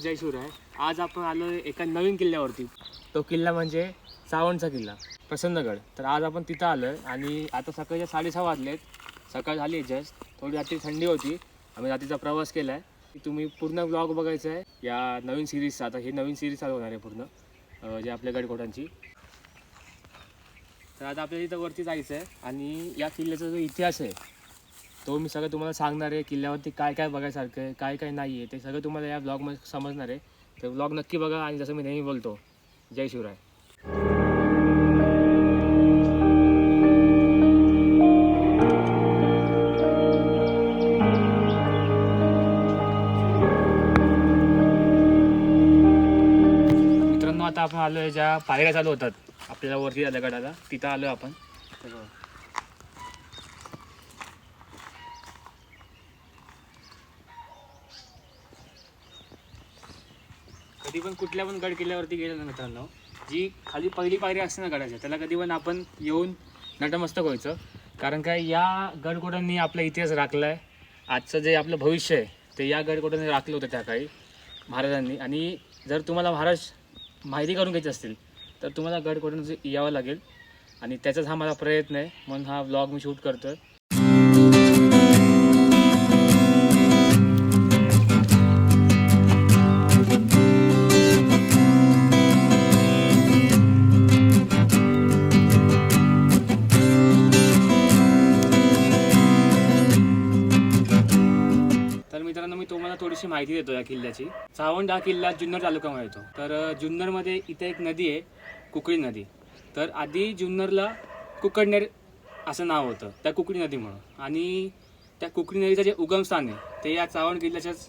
जयसूर जय शिवराय आज आपण आलो एका नवीन किल्ल्यावरती. तो किल्ला म्हणजे सावणचा किल्ला प्रसन्नगड. तर आज आपण तिथं आलो आहे आणि आता सकाळच्या साडेसहा वाजलेत. सकाळ झाली जस्ट. थोडी रात्री थंडी होती. आम्ही रात्रीचा प्रवास केला आहे तुम्ही पूर्ण ब्लॉग बघायचा आहे या नवीन सिरीजचा आता ही नवीन सिरीज चालू होणार आहे पूर्ण जे आपल्या गडकोटांची. तर आता आपल्याला इथं वरती जायचं आहे आणि या किल्ल्याचा जो इतिहास आहे तो मी सगळं तुम्हाला सांगणार आहे किल्ल्यावरती काय काय बघायसारखं आहे काय काय नाही आहे ते सगळं तुम्हाला या ब्लॉगमध्ये समजणार आहे. तर ब्लॉग नक्की बघा आणि जसं मी नेहमी बोलतो जय शिवराय. मित्रांनो आता आपण आलो आहे ज्या पायऱ्या चालू होतात आपल्याला वरती आल्या गडाला तिथं आलो आपण. कधी पण कुठल्या पण गड किल्ल्यावरती गेलं ना मित्रांनो जी खाली पहिली पायरी असते ना गडाच्या त्याला कधी पण आपण येऊन नटमस्तक व्हायचं. कारण काय या गडकोटांनी आपला इतिहास राखला आहे आजचं जे आपलं भविष्य आहे ते या गडकोटांनी राखलं होतं त्या काळी महाराजांनी. आणि जर तुम्हाला महाराज माहिती करून घ्यायची असतील तर तुम्हाला गडकोटांचं यावं लागेल. आणि त्याचाच हा माझा प्रयत्न आहे. म्हणून हा ब्लॉग मी शूट करतो आहे येतो या किल्ल्याची. चावंड हा किल्ला जुन्नर तालुक्यामध्ये येतो. तर जुन्नरमध्ये इथे एक नदी आहे कुकळी नदी. तर आधी जुन्नरला कुकडनेर असं नाव होतं त्या कुकडी म्हणून आणि त्या कुकडी नदीचं जे उगमस्थान आहे ते या चावंड किल्ल्याच्याच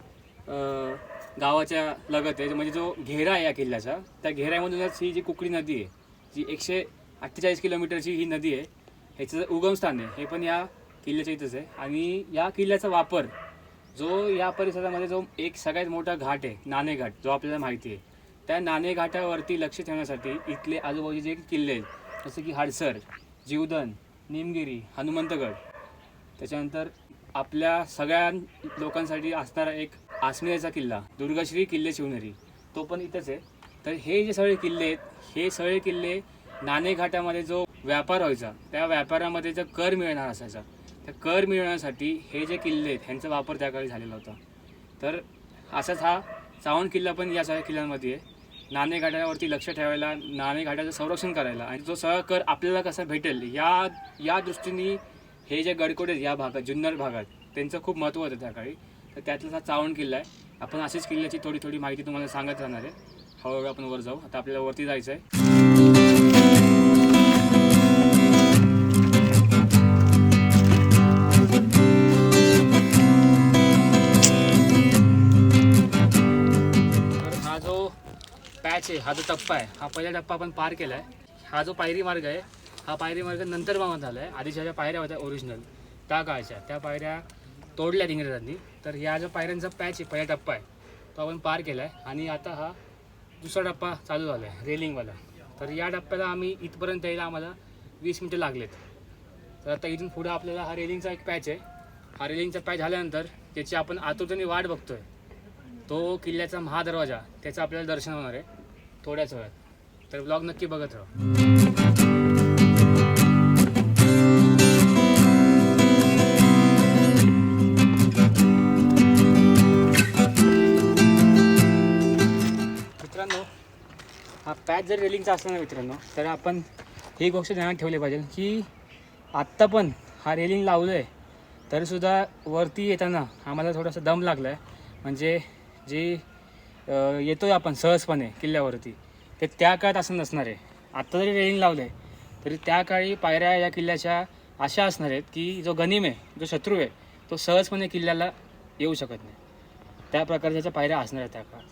गावाच्या लगत आहे. म्हणजे जो घेरा आहे या किल्ल्याचा त्या घेऱ्यामधूनच ही जी कुकडी नदी आहे जी एकशे अठ्ठेचाळीस किलोमीटरची ही नदी आहे ह्याचं उगमस्थान आहे. हे पण या किल्ल्याच्या इथंच आहे. आणि या किल्ल्याचा वापर जो या परिसरामध्ये जो एक सगळ्यात मोठा घाट आहे नाणे घाट जो आपल्याला माहिती आहे. त्या नाणे घाटावरती लक्ष ठेवण्यासाठी इथले आजूबाजूचे जे किल्ले आहेत. जसं की हाडसर जीवदन निमगिरी हनुमंतगड. त्याच्यानंतर आपल्या सगळ्या लोकांसाठी असणारा एक आसमेचा किल्ला दुर्गाश्री किल्ले शिवनेरी. तो पण इथंच आहे. तर हे जे सगळे किल्ले आहेत हे सगळे किल्ले नाणे घाटामध्ये जो व्यापार व्हायचा त्या व्यापारामध्ये जो कर मिळणार असायचा. त्या कर मिळवण्यासाठी हे जे किल्ले आहेत ह्यांचा वापर त्या काळी झालेला होता. तर असाच हा चावण किल्ला पण या सगळ्या किल्ल्यांमध्ये आहे. नाणे घाटावरती लक्ष ठेवायला नाणे घाटाचं संरक्षण करायला आणि तो सगळा कर आपल्याला कसा भेटेल या या दृष्टीने हे जे गडकोटे आहेत या भागात जुन्नर भागात त्यांचं खूप महत्त्व होतं त्या काळी. तर त्यातलाच हा चावण किल्ला आहे. आपण अशीच किल्ल्याची थोडी थोडी माहिती तुम्हाला सांगत राहणार आहे. हळूहळू आपण वर जाऊ. आता आपल्याला वरती जायचं आहे पॅच आहे हा जो टप्पा आहे हा पहिला टप्पा आपण पार केला आहे हा जो पायरी मार्ग आहे हा पायरी मार्ग नंतर बांधण्यात झाला आहे आधीच्या ज्या पायऱ्या होत्या ओरिजिनल त्या काळच्या त्या पायऱ्या तोडल्या इंग्रजांनी. तर या जो पायऱ्यांचा पॅच आहे पहिला टप्पा आहे तो आपण पार केला आहे आणि आता हा दुसरा टप्पा चालू झाला आहे रेलिंगवाला. तर या टप्प्याला आम्ही इथपर्यंत यायला आम्हाला वीस मिनटं लागलेत. तर आता इथून पुढे आपल्याला हा रेलिंगचा एक पॅच आहे. हा रेलिंगचा पॅच झाल्यानंतर त्याची आपण आतुरतेने वाट बघतोय. तो किल्ल्याचा महादरवाजा त्याचं आपल्याला दर्शन होणार आहे. थोड्याच वेळात. तर ब्लॉग नक्की बघत राहा. मित्रांनो हा पॅच जर रेलिंगचा असला ना मित्रांनो तर आपण ही गोष्ट ध्यानात ठेवली पाहिजे की आत्ता पण हा रेलिंग लावलं आहे तरीसुद्धा वरती येताना आम्हाला थोडासा दम लागला आहे म्हणजे जी येतो येतोय आपण सहजपणे किल्ल्यावरती. ते त्या काळात असं नसणार आहे. आत्ता जरी रेलिंग लावलं आहे तरी त्या काळी पायऱ्या या किल्ल्याच्या अशा असणार आहेत की जो गनिम आहे जो शत्रू आहे तो सहजपणे किल्ल्याला येऊ शकत नाही. त्या प्रकारच्या पायऱ्या असणार आहेत त्या काळात.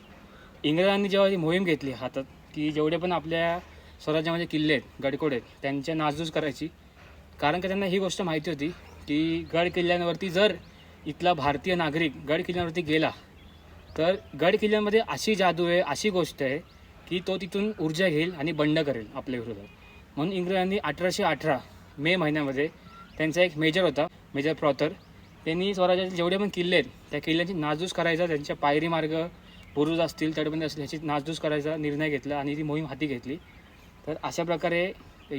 इंग्रजांनी जेव्हा ही मोहीम घेतली हातात की जेवढे पण आपल्या स्वराज्यामध्ये किल्ले आहेत गडकोड आहेत त्यांच्या नासधूस करायची कारण का त्यांना ही गोष्ट माहिती होती की गड किल्ल्यांवरती जर इथला भारतीय नागरिक गड किल्ल्यांवरती गेला तर गड किल्ल्यामध्ये अशी जादू आहे अशी गोष्ट आहे की तो तिथून ऊर्जा घेईल आणि बंड करेल आपल्या विरोधात. म्हणून इंग्रजांनी अठराशे अठरा मे महिन्यामध्ये त्यांचा एक मेजर होता मेजर प्रॉथर. त्यांनी स्वराज्याचे जेवढे पण किल्ले आहेत त्या किल्ल्यांची नासधूस करायचा त्यांच्या पायरी मार्ग बुरुज असतील तटबंदी असतील ह्याची नासधूस करायचा निर्णय घेतला आणि ती मोहीम हाती घेतली. तर अशा प्रकारे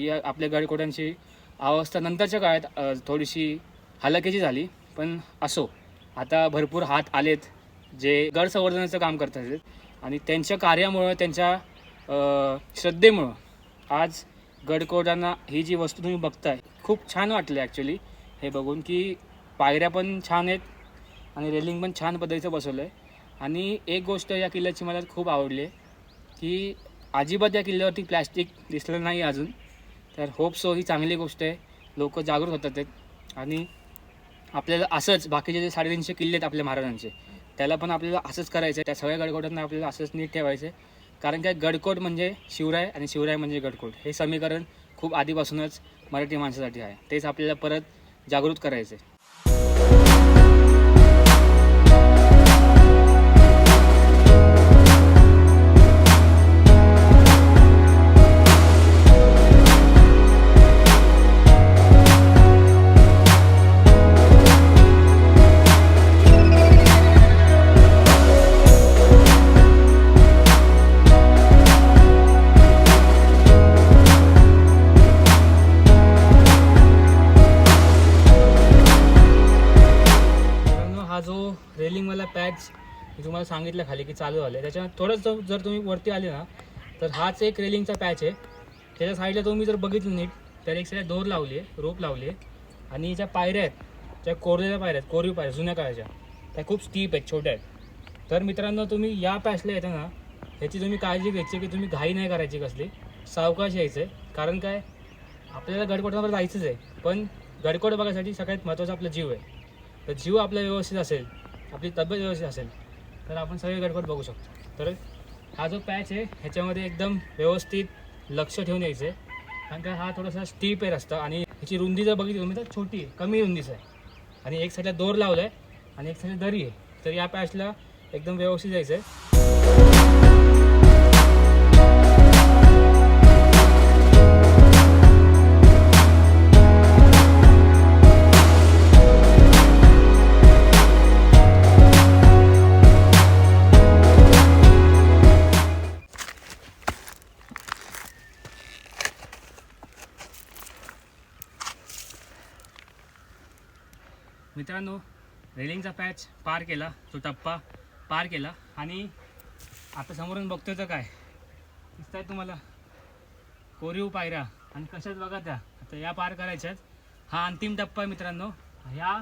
या आपल्या गडकोटांची अवस्था नंतरच्या काळात थोडीशी हलाखीची झाली. पण असो आता भरपूर हात आलेत. जे गड संवर्धनाचं काम करतात आहेत. आणि त्यांच्या कार्यामुळं त्यांच्या श्रद्धेमुळं आज गडकोटांना ही जी वस्तू तुम्ही बघताय खूप छान वाटलं ॲक्च्युली हे बघून की पायऱ्या पण छान आहेत आणि रेलिंग पण छान पद्धतीचं बसवलं आहे आणि एक गोष्ट या किल्ल्याची मला खूप आवडली आहे की अजिबात या किल्ल्यावरती प्लॅस्टिक दिसलं नाही अजून. तर होप सो ही चांगली गोष्ट आहे. लोक जागृत होतात आहेत आणि आपल्याला असंच बाकीचे जे साडेतीनशे किल्ले आहेत आपल्या महाराजांचे त्याला पण आपल्याला असंच करायचं आहे त्या सगळ्या गडकोटांना आपल्याला असंच नीट ठेवायचं आहे कारण काय गडकोट म्हणजे शिवराय आणि शिवराय म्हणजे गडकोट. हे समीकरण खूप आधीपासूनच मराठी माणसासाठी आहे. तेच आपल्याला परत जागृत करायचं आहे मी तुम्हाला सांगितलं खाली की चालू आलं त्याच्या थोडंच जर जर तुम्ही वरती आले ना तर हाच एक रेलिंगचा पॅच आहे. त्याच्या साईडला तुम्ही जर बघितलं नीट तर एक साईड दोर लावली आहे रोप लावली आहे. आणि ज्या पायऱ्या आहेत ज्या कोरलेल्या पायऱ्या आहेत कोरीव पायऱ्या जुन्या काळाच्या त्या खूप स्टीप आहेत छोट्या आहेत. तर मित्रांनो तुम्ही या पॅचला येता ना ह्याची तुम्ही काळजी घ्यायची की तुम्ही घाई नाही करायची कसली. सावकाश यायचं आहे कारण काय? आपल्याला गडकोटावर जायचंच आहे. पण गडकोट बघायसाठी सगळ्यात महत्त्वाचा आपला जीव आहे. तर जीव आपला व्यवस्थित असेल आपली तब्येत व्यवस्थित असेल तर आपण सगळे गडबड बघू शकतो. तर हा जो पॅच आहे ह्याच्यामध्ये एकदम व्यवस्थित लक्ष ठेवून यायचं आहे. कारण का हा थोडासा स्टीप आहे रस्ता आणि ह्याची रुंदी जर बघितली तुम्ही तर छोटी आहे कमी रुंदीचं आहे. आणि एक साईडला दोर लावला आहे आणि एक साईडला दरी आहे. तर या पॅचला एकदम व्यवस्थित जायचं आहे मित्रांनो रेलिंगचा पॅच पार केला तो टप्पा पार केला. आणि आता समोरून बघतोय तर काय? दिसत आहे तुम्हाला? कोरीव पायऱ्या. आणि कशाच बघा त्या? आता या पार करायच्यात. हा अंतिम टप्पा आहे मित्रांनो. ह्या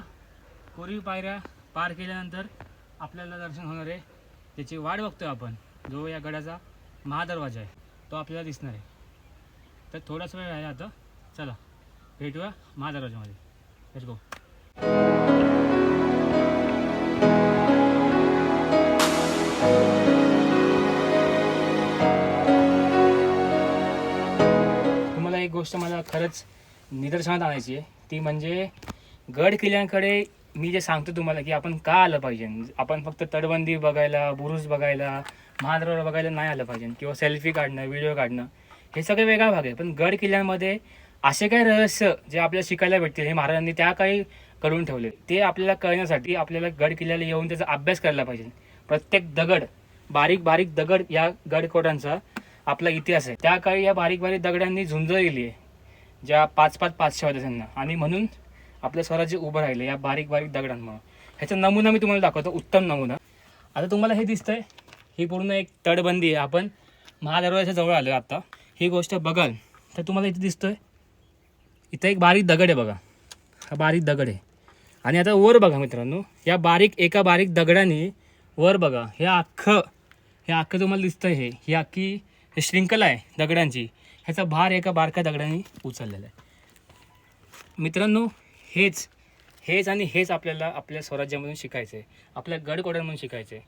कोरीव पायऱ्या पार केल्यानंतर आपल्याला दर्शन होणार आहे. त्याची वाट बघतोय आपण. जो या गडाचा महादरवाजा आहे तो आपल्याला दिसणार आहे. तर थोडासा वेळ आहे आता. चला भेटूया महादरवाजामध्ये. लेट्स गो एक गोष्ट मला खरंच निदर्शनात आणायची आहे. ती म्हणजे गड किल्ल्यांकडे मी जे सांगतो तुम्हाला की आपण का आलं पाहिजे? आपण फक्त तटबंदी बघायला बुरुज बघायला महाद्रवर बघायला नाही आलं पाहिजे. किंवा सेल्फी काढणं व्हिडिओ काढणं हे सगळे वेगळा भाग आहे. पण गड किल्ल्यांमध्ये असे काही रहस्य जे आपल्याला शिकायला भेटतील हे महाराजांनी त्या काही करून ठेवले. ते आपल्याला कळण्यासाठी आपल्याला गड किल्ल्याला येऊन त्याचा अभ्यास करायला पाहिजे. प्रत्येक दगड बारीक बारीक दगड या गडकोटांचा आपला इतिहास आहे. त्या काळी या बारीक बारीक दगडांनी झुंज दिली आहे. ज्या पाच पाच पाचशे होत्या त्यांना आणि म्हणून आपलं स्वराज्य उभं राहिलं या बारीक बारीक दगडांमुळे. ह्याचा नमुना मी तुम्हाला दाखवतो. उत्तम नमुना. आता तुम्हाला हे दिसतंय. ही पूर्ण एक तटबंदी आहे. आपण महादरवाजाच्या जवळ आलो आता. ही गोष्ट बघाल तर तुम्हाला इथे दिसतोय. इथं एक बारीक दगड आहे बघा. हा बारीक दगड आहे. आणि आता वर बघा मित्रांनो. या बारीक एका बारीक दगडाने वर बघा. हे अख्खं हे अख्खं तुम्हाला दिसतंय हे. ही अख्खी हे आहे दगडांची. ह्याचा भार एका बारक्या दगडाने उचललेला आहे. मित्रांनो हेच हेच आणि हेच आपल्याला आपल्या स्वराज्यामधून शिकायचं आहे. आपल्या गडकोड्यांमधून शिकायचं आहे.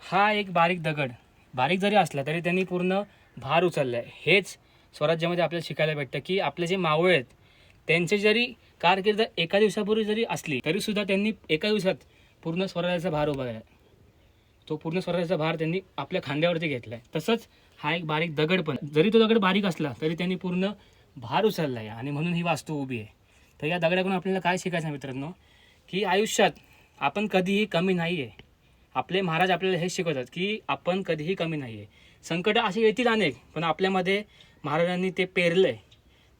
हा एक बारीक दगड बारीक जरी असला तरी त्यांनी पूर्ण भार उचलला आहे. हेच स्वराज्यामध्ये आपल्याला शिकायला भेटतं की आपले जे मावळ आहेत त्यांचे जरी कारकीर्द एका दिवसापूर्वी जरी असली तरीसुद्धा त्यांनी एका दिवसात पूर्ण स्वराज्याचा भार उभा केला तो पूर्ण स्वराज्याचा भार त्यांनी आपल्या खांद्यावरती घेतला आहे तसंच हा एक बारीक दगड पण जरी तो दगड बारीक असला तरी त्यांनी पूर्ण भार उचलला आहे आणि म्हणून ही वास्तू उभी आहे. तर या दगडाकडून आपल्याला काय शिकायचं आहे मित्रांनो? की आयुष्यात आपण कधीही कमी नाही आहे आपले महाराज आपल्याला हे शिकवतात की आपण कधीही कमी नाही आहे संकट असे येतील अनेक पण आपल्यामध्ये महाराजांनी ते पेरलं आहे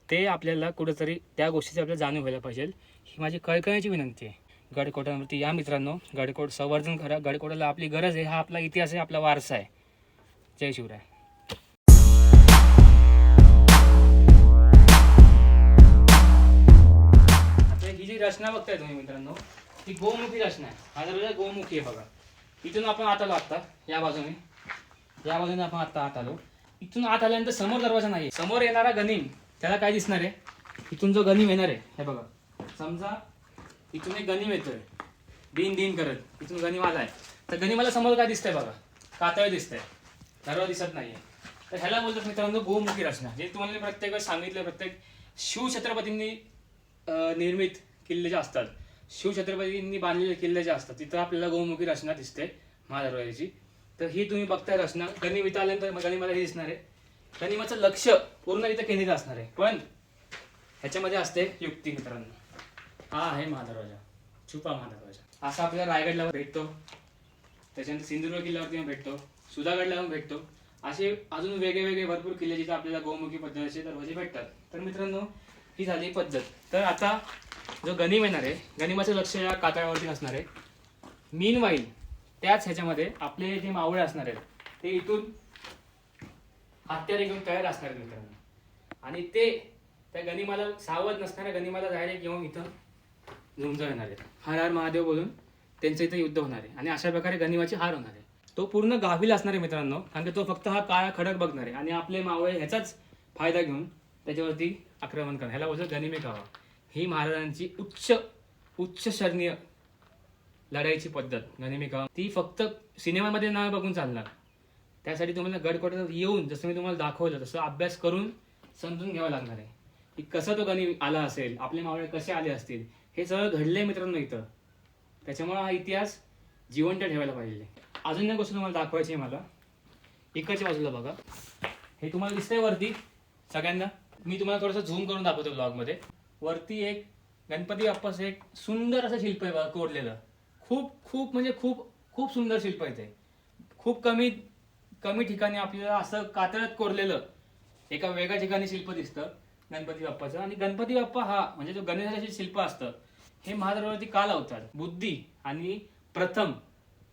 ते आपल्याला कुठंतरी त्या गोष्टीची आपल्याला जाणीव व्हायला पाहिजे. ही माझी कळकळीची विनंती आहे. गडकोटावरती. या मित्रांनो गडकोट संवर्धन करा. गडकोटाला आपली गरज आहे. हा आपला इतिहास आहे आपला वारसा आहे. जय शिवराय. ही जी रचना बघताय तुम्ही मित्रांनो ही गोमुखी रचना आहे. हा जर गोमुखी आहे बघा. इथून आपण आत आलो आता या बाजूने. या बाजूने आपण आता आत आलो. इथून आत आल्यानंतर समोर दरवाजा नाही समोर येणारा गनिम त्याला काय दिसणार आहे? इथून जो गनिम येणार आहे हे बघा. समजा इथून एक गणिम येतोय. दिन दिन करत. इथून गनिम आलाय तर गणिमाला समोर काय दिसतंय बघा? कातळ दिसतंय. दरवाजा दिसत नाहीये. तर ह्याला बोलतात मित्रांनो गोमुखी रचना. जे तुम्हाला प्रत्येक वेळेस सांगितलं प्रत्येक शिवछत्रपतींनी निर्मित किल्ले जे असतात शिवछत्रपतींनी बांधलेले किल्ले जे असतात तिथं आपल्याला गोमुखी रचना दिसते महादरवाजाची. तर ही तुम्ही बघताय रचना. गणिम इथं आल्यानंतर गणिमाला हे दिसणार आहे. गणिमाचं लक्ष पूर्ण इथं केंद्रित असणार आहे. पण ह्याच्यामध्ये असते युक्ती मित्रांनो. हा आहे महादरवाजा. छुपा महादरवाजा. असा आपल्याला रायगडला भेटतो. त्याच्यानंतर सिंधुदुर्ग किल्ल्यावरती पण भेटतो. सुधागडला पण भेटतो. असे अजून वेगळे वेगळे भरपूर किल्ले जिथे आपल्याला गोमुखी पद्धतीचे दरवाजे भेटतात. तर मित्रांनो ही झाली पद्धत. तर आता जो गनिम येणार आहे गनिमाचं लक्ष या कातळावरती असणार आहे. मीन वाईल त्याच ह्याच्यामध्ये आपले जे मावळे असणार आहेत ते इथून हत्यारे घेऊन तयार असणार आहेत मित्रांनो. आणि ते त्या गनिमाला सावध नसणाऱ्या गनिमाला डायरेक्ट घेऊन इथं झुंज येणार आहेत हर हर महादेव बोलून त्यांचं इथं युद्ध होणार आहे. आणि अशा प्रकारे गनिवाची हार होणार आहे. तो पूर्ण गाफील असणार आहे मित्रांनो कारण की तो फक्त हा काळा खडक बघणार आहे. आणि आपले मावळे ह्याचाच फायदा घेऊन त्याच्यावरती आक्रमण करणार. ह्याला बोलतो गनिमे कावा ही महाराजांची उच्च उच्च शरणीय लढाईची पद्धत गनिमी कावा ती फक्त सिनेमामध्ये न बघून चालणार. त्यासाठी तुम्हाला गडकोटात येऊन जसं मी तुम्हाला दाखवलं तसं अभ्यास करून समजून घ्यावं लागणार आहे. की कसा तो गणी आला असेल आपले मावळे कसे आले असतील हे सगळं घडलंय मित्रांनो इथं. त्याच्यामुळं हा इतिहास जिवंत ठेवायला पाहिजे. अजून एक गोष्ट तुम्हाला दाखवायची आहे मला. इकडच्या बाजूला बघा. हे तुम्हाला दिसतंय वरती सगळ्यांना. मी तुम्हाला थोडंसं झूम करून दाखवतो ब्लॉगमध्ये वरती एक गणपती बाप्पाचं एक सुंदर असं शिल्प आहे कोरलेलं. खूप खूप म्हणजे खूप खूप सुंदर शिल्प आहे ते. खूप कमी कमी ठिकाणी आपल्याला असं कातळत कोरलेलं एका वेगळ्या ठिकाणी शिल्प दिसतं. गणपती बाप्पाचं. आणि गणपती बाप्पा हा म्हणजे जो गणेशाचे शिल्प असतं हे महादरबारावरती का लावतात? बुद्धी आणि प्रथम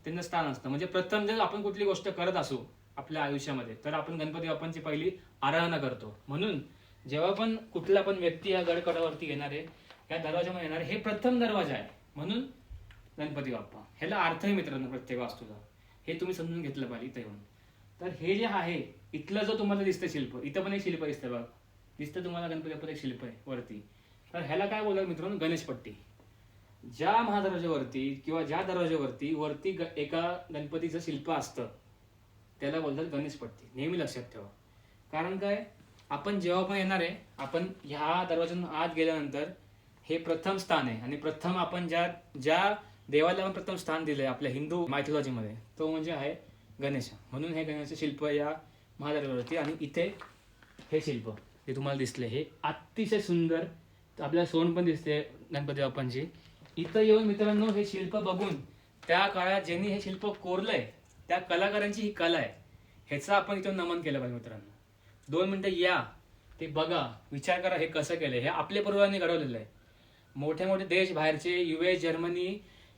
त्यांना स्थान असतं. म्हणजे प्रथम जर आपण कुठली गोष्ट करत असू आपल्या आयुष्यामध्ये तर आपण गणपती बाप्पांची पहिली आराधना करतो. म्हणून जेव्हा पण कुठला पण व्यक्ती या गडकडावरती येणार आहे या दरवाजामध्ये येणार हे प्रथम दरवाजा आहे. म्हणून गणपती बाप्पा. ह्याला अर्थ आहे मित्रांनो प्रत्येक वास्तूला. हे तुम्ही समजून घेतलं पाहिजे इथं येऊन. तर हे जे आहे इथलं जो तुम्हाला दिसतं शिल्प इथं पण एक शिल्प दिसतं बघा. दिसतं तुम्हाला गणपती एक शिल्प आहे वरती. तर ह्याला काय बोलतात मित्रांनो? गणेशपट्टी ज्या महादरवाज्यावरती किंवा ज्या दरवाज्यावरती वरती ग- एका गणपतीचं शिल्प असतं त्याला बोलतात गणेशपट्टी नेहमी लक्षात ठेवा. कारण काय? आपण जेव्हा पण येणार आहे आपण ह्या दरवाज्यातून आत गेल्यानंतर हे प्रथम स्थान आहे. आणि प्रथम आपण ज्या ज्या देवाला आपण प्रथम स्थान दिलं आहे आपल्या हिंदू मायथोलॉजीमध्ये तो म्हणजे आहे गणेश. म्हणून हे गणेश शिल्प या महादरवाज्यावरती आणि इथे हे शिल्प. हे तुम्हाला दिसले. हे अतिशय सुंदर आपल्याला सोन पण दिसते गणपती बाप्पांची. इथं येऊन मित्रांनो हे शिल्प बघून त्या काळात ज्यांनी हे शिल्प कोरलंय त्या कलाकारांची ही कला आहे. ह्याचं आपण इथं नमन केलं पाहिजे मित्रांनो. दोन मिनटं या ते बघा विचार करा हे कसं केलं हे आपल्या पूर्वांनी घडवलेलं आहे. मोठे मोठे देश बाहेरचे युएस जर्मनी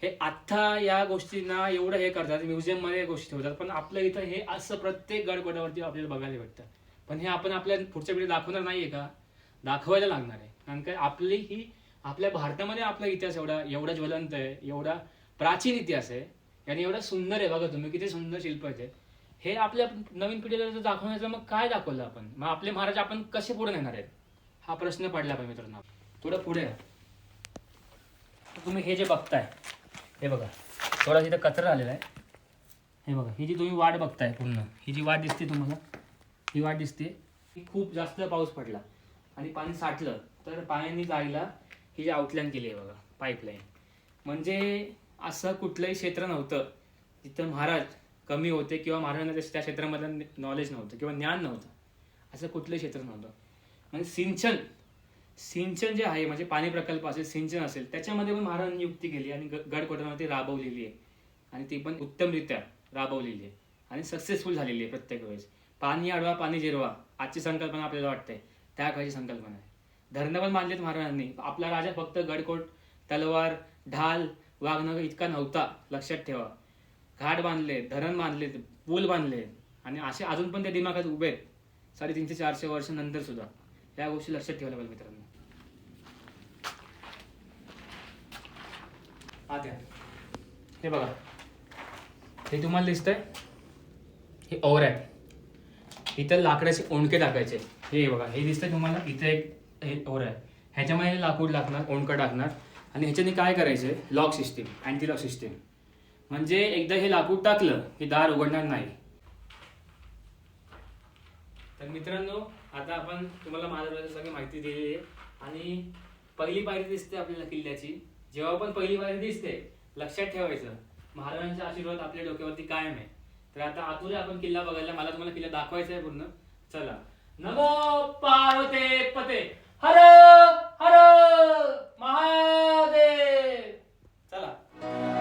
हे आत्ता या गोष्टींना एवढं हे करतात म्युझियममध्ये गोष्टी ठेवतात पण आपल्या इथं हे असं प्रत्येक गडबडावरती आपल्याला बघायला भेटतं. पण हे आपण आपल्या पुढच्या पिढी दाखवणार नाहीये का? दाखवायला लागणार आहे. कारण काय आपली ही आपल्या भारतामध्ये आपला इतिहास एवढा एवढा ज्वलंत आहे एवढा प्राचीन इतिहास आहे आणि एवढा सुंदर आहे. बघा तुम्ही किती सुंदर शिल्प आहे हे. आपल्या नवीन पिढीला जर दाखवण्याचं मग काय दाखवलं आपण? मग आपले महाराज आपण कसे पुढे नेणार आहेत? हा प्रश्न पडला पाहिजे मित्रांनो. थोडं पुढे तुम्ही हे जे बघताय हे बघा. थोडा तिथं कचरा आलेला आहे. हे बघा ही जी तुम्ही वाट बघताय पूर्ण ही जी वाट दिसते तुम्हाला हिवाळ दिसते की खूप जास्त पाऊस पडला. आणि पाणी साठलं तर पाण्याने जायला ही जी आउटलाईन केली आहे बघा पाईपलाईन म्हणजे असं कुठलंही क्षेत्र नव्हतं. जिथं महाराज कमी होते किंवा महाराजांना त्या- क्षेत्रामधलं नॉलेज नव्हतं किंवा ज्ञान नव्हतं. असं कुठलंही क्षेत्र नव्हतं. म्हणजे सिंचन सिंचन जे आहे म्हणजे पाणी प्रकल्प असेल सिंचन असेल त्याच्यामध्ये पण महाराजांनी युक्ती केली आणि ग- गडकोटामध्ये राबवलेली आहे. आणि ती पण उत्तमरित्या राबवलेली आहे. आणि सक्सेसफुल झालेली आहे प्रत्येक वेळेस. पाणी अडवा पाणी जिरवा आजची संकल्पना आपल्याला वाटते. त्या काळची संकल्पना आहे. धरणं पण बांधलेत महाराजांनी. आपला राजा फक्त गडकोट तलवार ढाल वागणं इतका नव्हता लक्षात ठेवा. घाट बांधले धरण बांधले पूल बांधले आणि असे अजून पण त्या दिमागात उभे आहेत. साडेतीनशे चारशे वर्षानंतर सुद्धा. या गोष्टी लक्षात ठेवायला पाहिजे मित्रांनो. हा हे बघा. हे तुम्हाला दिसतंय? हे ओवर आहे इथं लाकडाचे ओंडके टाकायचे. हे बघा हे दिसतंय तुम्हाला इथे एक हे ओर आहे. ह्याच्यामध्ये हे लाकूड टाकणार ओंडकं टाकणार. आणि ह्याच्याने काय करायचं? Lock system anti lock system. म्हणजे एकदा हे लाकूड टाकलं की दार उघडणार नाही. तर मित्रांनो आता आपण तुम्हाला महाराजांची सगळी माहिती दिलेली आहे. आणि पहिली पायरी दिसते आपल्याला किल्ल्याची. जेव्हा पण पहिली पायरी दिसते लक्षात ठेवायचं. महाराजांचा आशीर्वाद आपल्या डोक्यावरती कायम आहे. तर आता आतून आपण किल्ला बघायला मला तुम्हाला किल्ला दाखवायचा आहे पूर्ण. चला. नमो पार्वते पते. हर हर महादेव. चला.